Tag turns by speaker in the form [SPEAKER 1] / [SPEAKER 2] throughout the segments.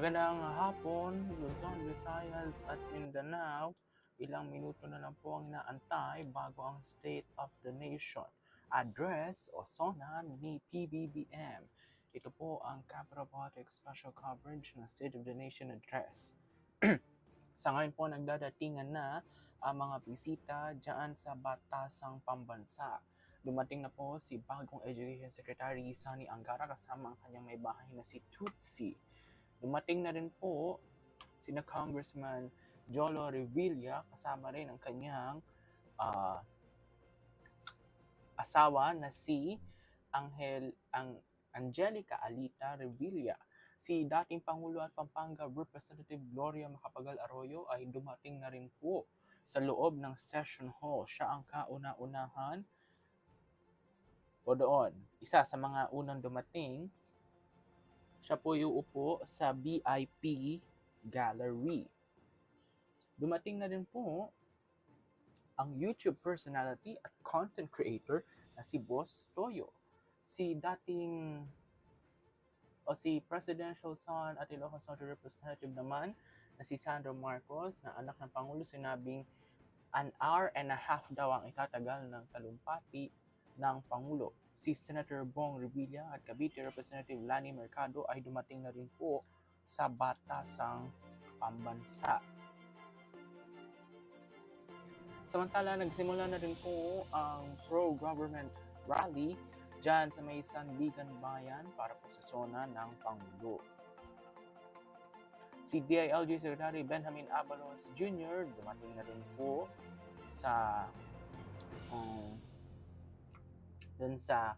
[SPEAKER 1] Magandang hapon, Luzon, Visayas at Mindanao. Ilang minuto na lang po ang inaantay bago ang State of the Nation address o SONA ni PBBM. Ito po ang Capital Politics Special Coverage ng State of the Nation address. sa ngayon po nagdadatingan na ang mga bisita dyan sa Batasang Pambansa. Dumating na po si bagong Education Secretary Sani Angara kasama ang kanyang may bahay na si Tutsi. Dumating na rin po sina Congressman Jolo Revilla kasama rin ang kanyang ah, asawa na si Angel ang Angelica Alita Revilla. Si dating Pangulo at Pampanga Representative Gloria Macapagal Arroyo ay dumating na rin po sa loob ng session hall. Siya ang kauna-unahan o doon. Isa sa mga unang dumating, siya po yung upo sa VIP Gallery. Dumating na rin po ang YouTube personality at content creator na si Boss Toyo. Si dating o si presidential son at Ilocos Norte representative naman na si Sandro Marcos na anak ng Pangulo sinabing an hour and a half daw ang itatagal ng talumpati ng Pangulo. Si Senator Bong Revilla at Cavite Representative Lani Mercado ay dumating na rin po sa Batasang Pambansa. Samantala, nagsimula na rin po ang pro-government rally dyan sa may Sandigan Bayan para po sa zona ng Pangulo. Si DILG Secretary Benjamin Abalos Jr. dumating na rin po sa um, dun sa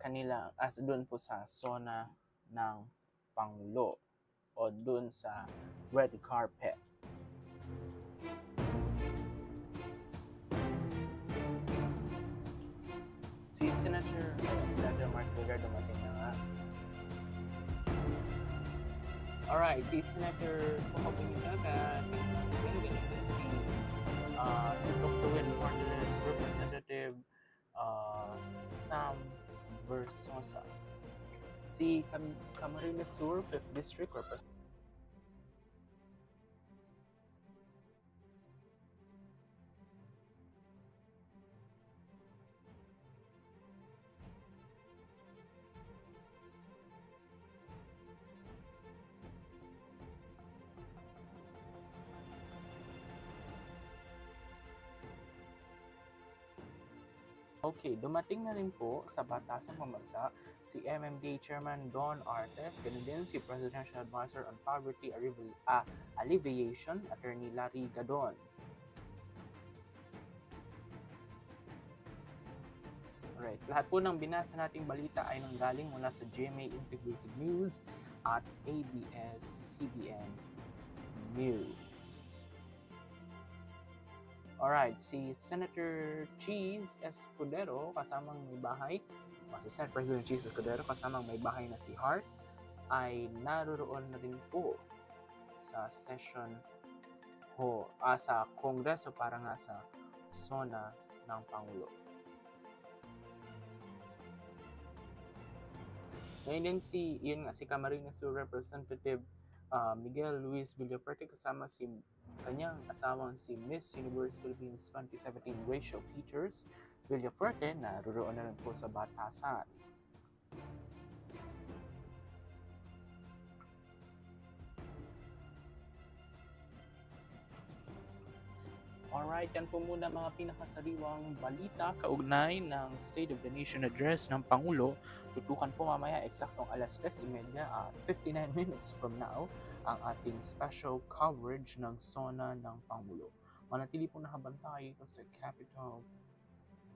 [SPEAKER 1] kanila as dun po sa zona ng Pangulo o dun sa red carpet. Si Senator Alexander Mark Villar dumating na nga. Alright, si Senator Pumapingin agad. Yung ganito si Versosa. Si Cam Camarines Sur, 5th District, Representative Okay, dumating na rin po sa Batasang Pambansa si MMDA Chairman Don Artes, ganun din si Presidential Advisor on Poverty ah, Alleviation, Attorney Larry Gadon. Alright, lahat po ng binasa nating balita ay nanggaling mula sa GMA Integrated News at ABS-CBN News. Alright, si Senator Cheese Escudero kasamang may bahay, o si Senate President Cheese Escudero kasamang may bahay na si Hart ay naroroon na rin po sa session ho, ah, sa Kongreso para nga sa zona ng Pangulo. Ngayon din si, yun nga, si Camarines Representative ah, Miguel Luis Villaperte kasama si kanyang asawang si Miss Universe Philippines 2017 Rachel Peters Villaferte na roroon na rin po sa Batasan. Alright, yan po muna mga pinakasariwang balita kaugnay ng State of the Nation Address ng Pangulo. Tutukan po mamaya eksaktong alas 3.30 at 59 minutes from now ang ating special coverage ng SONA ng Pangulo. Manatili po nakabantay ito sa Capital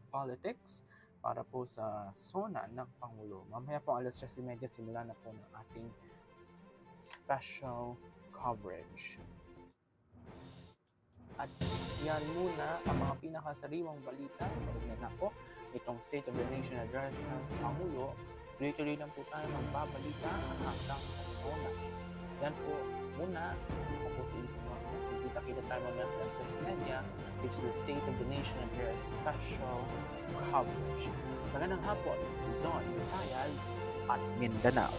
[SPEAKER 1] Politics para po sa SONA ng Pangulo. Mamaya po alas 3.30 simula na po ng ating special coverage. At yan muna ang mga pinakasariwang balita. Kaugnay na po itong State of the Nation Address ng Pangulo. Tuloy-tuloy lang po tayo magbabalita hanggang sa SONA. Yan po muna. Ako po si Marcos. Kita-kita tayo sa Estes Media, which is the State of the Nation Address special coverage. Magandang hapon, Luzon, Visayas, at Mindanao.